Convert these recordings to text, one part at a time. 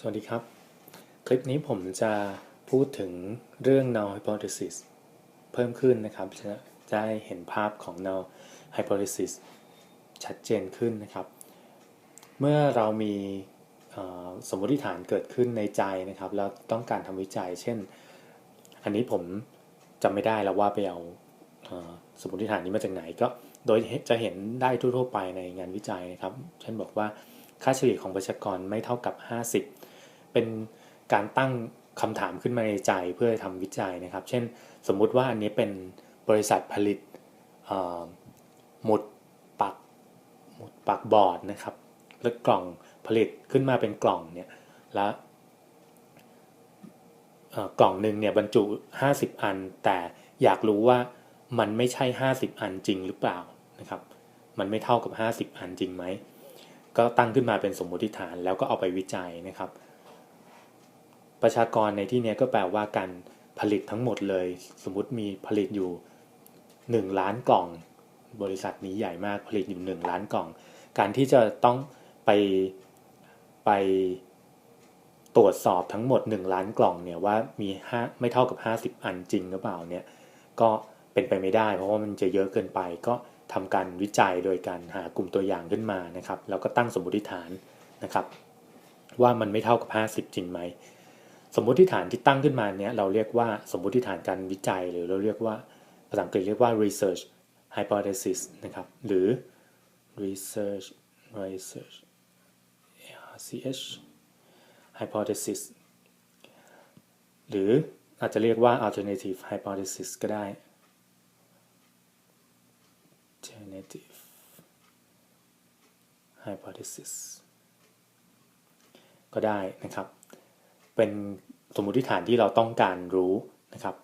สวัสดีครับ คลิปนี้ผมจะพูดถึงเรื่อง null hypothesis เพิ่มขึ้นนะครับจะจะได้เห็นภาพของ null hypothesis ชัดเจนขึ้นนะครับ เมื่อเรามีสมมติฐานเกิดขึ้นในใจนะครับ แล้วต้องการทำวิจัย เช่น อันนี้ผมจำไม่ได้แล้วว่าไปเอาสมมติฐานนี้มาจากไหนก็โดยจะเห็นได้ทั่วๆไปในงานวิจัยนะครับ เช่นบอกว่า ค่าเฉลี่ยของประชากรไม่เท่ากับ 50 เป็นการตั้งคำถามขึ้นมาในใจเพื่อทำวิจัยนะครับ เช่น สมมุติว่าอันนี้เป็นบริษัทผลิตหมุดปักหมุดปักบอร์ดนะครับ แล้วกล่องผลิตขึ้นมาเป็นกล่องเนี่ยแล้วกล่องหนึ่งเนี่ยบรรจุ 50 อัน แต่อยากรู้ว่ามันไม่ใช่ 50 อันจริงหรือเปล่านะครับ มันไม่เท่ากับ 50 อันจริงไหม ก็ตั้งขึ้นมาเป็นสมมติฐานแล้วก็เอาไปวิจัยนะครับ ประชากรในที่นี้ก็แปลว่าการผลิตทั้งหมดเลย สมมุติมีผลิตอยู่ 1 ล้านกล่อง บริษัทนี้ใหญ่มากผลิตอยู่ 1 ล้านกล่อง การที่จะต้องไปไปตรวจสอบทั้งหมด 1 ล้านกล่องเนี่ยว่ามี5ไม่เท่ากับ 50 อันจริงหรือเปล่าเนี่ยก็เป็นไปไม่ได้ เพราะว่ามันจะเยอะเกินไปก็ ทำการวิจัยโดยการหากลุ่มตัวอย่างขึ้นมานะครับ แล้วก็ตั้งสมมติฐานนะครับ ว่ามันไม่เท่ากับ 50 จริงไหม สมมติฐานที่ตั้งขึ้นมาเนี้ยเราเรียกว่าสมมติฐานการวิจัย หรือเราเรียกว่าภาษาอังกฤษเรียกว่า research hypothesis นะครับ หรือ research research RCH hypothesis หรืออาจจะเรียกว่า alternative hypothesis ก็ได้ alternative hypothesis ก็ได้นะครับ เป็นสมมุติฐานที่เราต้องการรู้นะครับ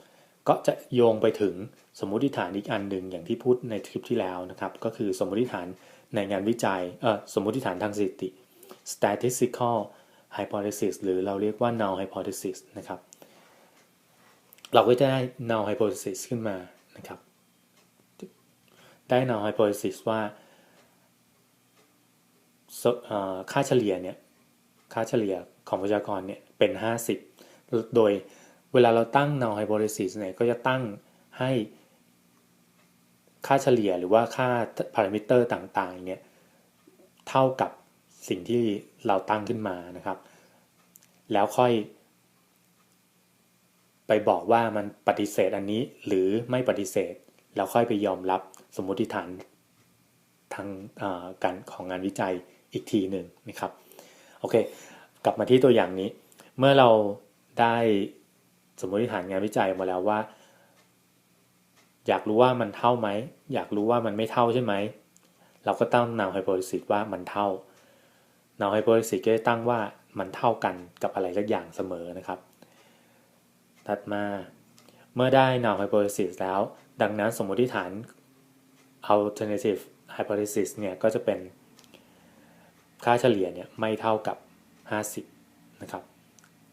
ก็จะโยงไปถึงสมมุติฐานอีกอันหนึ่งอย่างที่พูดในคลิปที่แล้วนะครับ ก็คือสมมุติฐานในงานวิจัยเออสมมุติฐานทางสถิติ statistical hypothesis หรือเราเรียกว่า null hypothesis นะครับ เราก็จะได้ null hypothesis ขึ้นมานะครับ ได้ null hypothesis ว่าค่าเฉลี่ยเนี่ยค่าเฉลี่ยของประชากรเนี่ยเป็น 50 โดยเวลาเราตั้ง null hypothesis เนี่ยก็จะตั้งให้ค่าเฉลี่ยหรือว่าค่าพารามิเตอร์ต่างๆเนี่ยเท่ากับสิ่งที่เราตั้งขึ้นมานะครับ แล้วค่อยไปบอกว่ามันปฏิเสธอันนี้หรือไม่ปฏิเสธ แล้วค่อยไปยอมรับ สมมติฐานทางการของงานวิจัยอีกทีหนึ่งนะครับโอเค กลับมาที่ตัวอย่างนี้ เมื่อเราได้สมมติฐานงานวิจัยมาแล้วว่า อยากรู้ว่ามันเท่าไหมอยากรู้ว่ามันไม่เท่าใช่ไหมเราก็ตั้ง null hypothesis ว่ามันเท่า null hypothesis ก็ตั้งว่ามันเท่ากันกับอะไรสักอย่างเสมอนะครับ ถัดมาเมื่อได้ null hypothesis แล้ว ดังนั้นสมมติฐาน alternative hypothesis เนี่ยก็จะเป็นค่าเฉลี่ยเนี่ยไม่เท่ากับ 50 นะครับ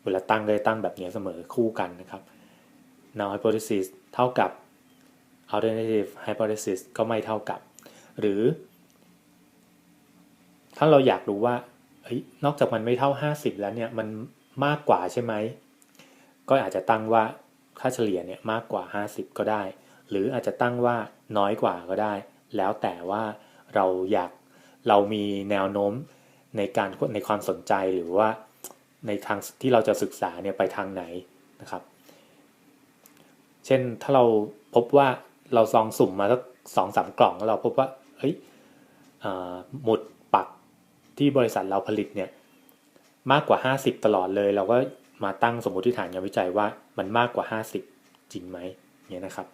เวลาตั้งเลยตั้งแบบนี้เสมอคู่กันนะครับ null hypothesis เท่ากับ alternative hypothesis ก็ไม่เท่ากับ หรือ ถ้าเราอยากรู้ว่าเฮ้ยนอกจากมันไม่เท่า 50 แล้วเนี่ยมันมากกว่าใช่ไหม ก็อาจจะตั้งว่าค่าเฉลี่ยเนี่ยมากกว่า 50 ก็ได้ หรืออาจจะตั้งว่าน้อยกว่าก็ได้ แล้วแต่ว่าเราอยากเรามีแนวโน้มในการในความสนใจหรือว่าในทางที่เราจะศึกษาเนี่ยไปทางไหนนะครับ เช่นถ้าเราพบว่าเราซองสุ่มมาสักสองสามกล่องแล้วเราพบว่าเฮ้ยหมุดปักที่บริษัทเราผลิตเนี่ยมากกว่า 50 ตลอดเลย เราก็มาตั้งสมมติฐานงานวิจัยว่ามันมากกว่า 50 จริงไหมเนี่ยนะครับ